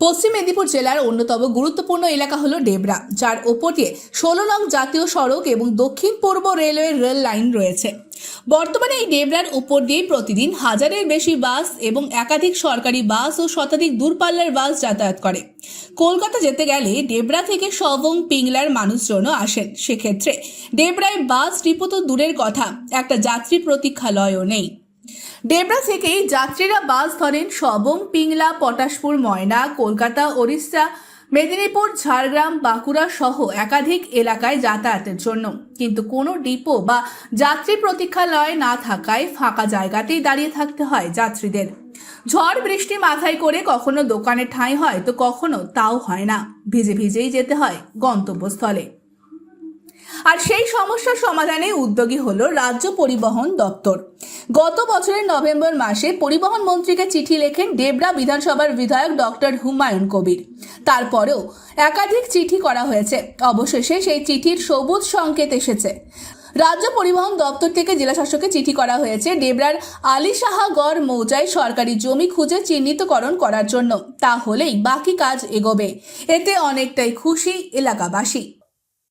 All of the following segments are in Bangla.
পশ্চিম মেদিনীপুর জেলার অন্যতম গুরুত্বপূর্ণ এলাকা হলো ডেবরা, যার ওপর দিয়ে ষোলো নং জাতীয় সড়ক এবং দক্ষিণ পূর্ব রেলওয়ের রেল লাইন রয়েছে। বর্তমানে এই ডেবরার উপর দিয়ে প্রতিদিন হাজারের বেশি বাস এবং একাধিক সরকারি বাস ও শতাধিক দূরপাল্লার বাস যাতায়াত করে। কলকাতা যেতে গেলে ডেবরা থেকে সবং, পিংলার মানুষজনও আসেন। সেক্ষেত্রে ডেবরায় বাস ডিপো তো দূরের কথা, একটা যাত্রী প্রতীক্ষালয়ও নেই। ডেবরা থেকেই যাত্রীরা বাস ধরেন সবং পিংলা, পটাশপুর, ময়না, কলকাতা, ওড়িশা, মেদিনীপুর, ঝাড়গ্রাম, বাঁকুড়া সহ একাধিক এলাকায় যাতায়াতের জন্য। কিন্তু কোনো ডিপো বা যাত্রী প্রতীক্ষালয় না থাকায় ফাঁকা জায়গাতেই দাঁড়িয়ে থাকতে হয় যাত্রীদের। ঝড় বৃষ্টি মাথায় করে কখনো দোকানে ঠাঁই হয়, তো কখনো তাও হয় না। ভিজে ভিজেই যেতে হয় গন্তব্যস্থলে। আর সেই সমস্যার সমাধানে উদ্যোগী হলো রাজ্য পরিবহন দপ্তর। গত বছরের নভেম্বর মাসে পরিবহন মন্ত্রীকে চিঠি লেখেন ডেবরা বিধানসভার বিধায়ক ডক্টর হুমায়ুন কবির। তারপরেও একাধিক চিঠি করা হয়েছে। অবশেষে সেই চিঠির সবুজ সংকেত এসেছে। রাজ্য পরিবহন দপ্তর থেকে জেলা শাসকে চিঠি করা হয়েছে ডেবরার আলী সাহাগড় মৌজায় সরকারি জমি খুঁজে চিহ্নিতকরণ করার জন্য। তা হলেই বাকি কাজ এগোবে। এতে অনেকটাই খুশি এলাকাবাসী।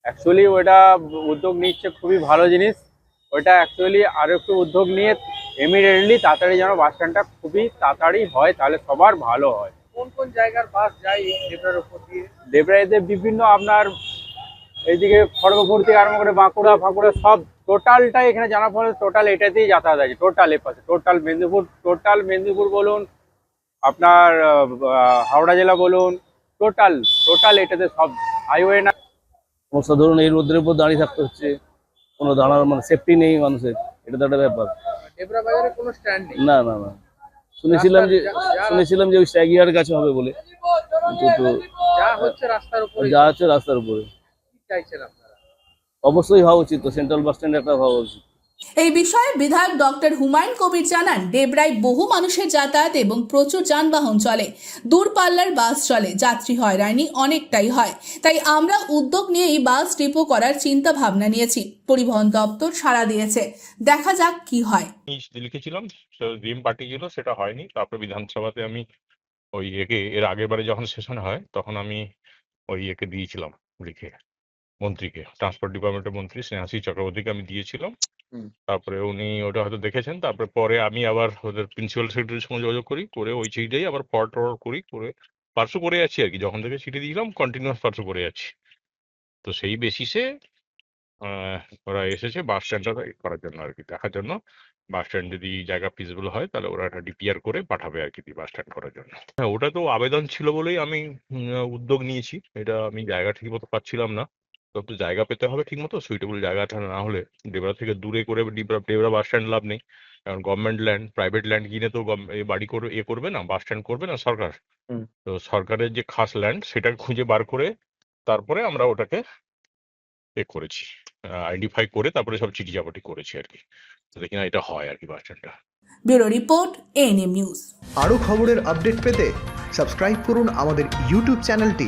অ্যাকচুয়ালি ওটা উদ্যোগ নিচ্ছে খুবই ভালো জিনিস। ওটা অ্যাকচুয়ালি আরও একটু উদ্যোগ নিয়ে ইমিডিয়েটলি তাড়াতাড়ি যেন বাস স্ট্যান্ডটা খুবই তাড়াতাড়ি হয় তাহলে সবার ভালো হয়। কোন কোন জায়গার বাস যায় এই ডেবরার উপর দিয়ে? দেবরাইতে বিভিন্ন আপনার এইদিকে খড়গপুর থেকে আরম্ভ করে বাঁকুড়া ফাঁকুড়া সব টোটালটাই এখানে জানা ফলে টোটাল এটাতেই যাতায়াত আছে টোটাল এ পাশে। টোটাল মেদিনীপুর টোটাল মেদিনীপুর বলুন আপনার হাওড়া জেলা বলুন টোটাল টোটাল এটাতে সব হাইওয়ে না সমস্যা ধরুন এই রোদ্রের উপর দাঁড়িয়ে থাকতে হচ্ছে কোনো দাঁড়ার মানে সেফটি নেই মানুষের এটা তো একটা ব্যাপার। না না না। শুনেছিলাম যে শুনেছিলাম যে ওই স্ট্যাগিয়ার কাছে হবে বলে। যা হচ্ছে রাস্তার উপরে। অবশ্যই হওয়া উচিত তো সেন্ট্রাল বাস স্ট্যান্ড একটা হওয়া উচিত। এই বিষয়ে বিধায়ক ডক্টর হুমায়ুন কবির জানান, ডেবরায় বহু মানুষের যাতায়াত এবং প্রচুর যানবাহন চলে। দূরপাল্লার বাস চলে। যাত্রী হয়রানি অনেকটাই হয়। তাই আমরা উদ্যোগ নিয়েই বাস ডিপো করার চিন্তা ভাবনা নিয়েছি। পরিবহন দপ্তর সাড়া দিয়েছে। দেখা যাক কি হয়। লিখেছিলাম ড্রিম পার্টি ছিল, সেটা হয়নি। তারপরে বিধানসভাতে আমি ওই একে, এর আগের বারে যখন সেশন হয়, তখন আমি ওই একে দিয়েছিলাম, লিখে। মন্ত্রীকে ট্রান্সপোর্ট ডিপার্টমেন্টের মন্ত্রী, স্নেহাশী চক্রবর্তীকে আমি দিয়েছিলাম। তারপরে উনি ওটা হয়তো দেখেছেন, তারপরে পরে আমি আবার ওদের প্রিন্সিপাল সেক্রেটারির সঙ্গে যোগাযোগ করি, করে ওই চিঠিটাই আবার ফরওয়ার্ড টরওয়ার্ড করি, করে পার্সু করে যাচ্ছি আর কি যখন থেকে চিঠি দিয়েছিলাম কন্টিনিউয়াস পার্সু করে যাচ্ছি। তো সেই বেসিসে ওরা এসেছে বাস স্ট্যান্ডটা করার জন্য আর কি দেখার জন্য। বাস স্ট্যান্ড যদি জায়গা ফিজিবল হয়, তাহলে ওরা একটা ডিপিআর করে পাঠাবে আর কি বাস স্ট্যান্ড করার জন্য। হ্যাঁ ওটা তো আবেদন ছিল বলেই আমি উদ্যোগ নিয়েছি। এটা আমি জায়গা ঠিক মতো পাচ্ছিলাম না। তো একটু জায়গা পেতে হবে ঠিক মতো সুইটেবল জায়গাটা না হলে ডেবরা থেকে দূরে করে ডেবরা ডেবরা বাস স্ট্যান্ড লাভ নেই। কারণ গভর্নমেন্ট ল্যান্ড প্রাইভেট ল্যান্ড কিনে তো বাড়ি করে এ করবে না বাস স্ট্যান্ড করবে না সরকার। তো সরকারের যে খাস ল্যান্ড সেটা খুঁজে বার করে তারপরে আমরা ওটাকে এ করেছি আইডেন্টিফাই করে তারপরে সব চিঠি চাপাটি করেছি আর কি। যাতে কিনা এটা হয় আর কি বাস স্ট্যান্ডটা ব্যুরো রিপোর্ট এএনএম নিউজ আরও খবরের আপডেট পেতে সাবস্ক্রাইব করুন আমাদের ইউটিউব চ্যানেলটি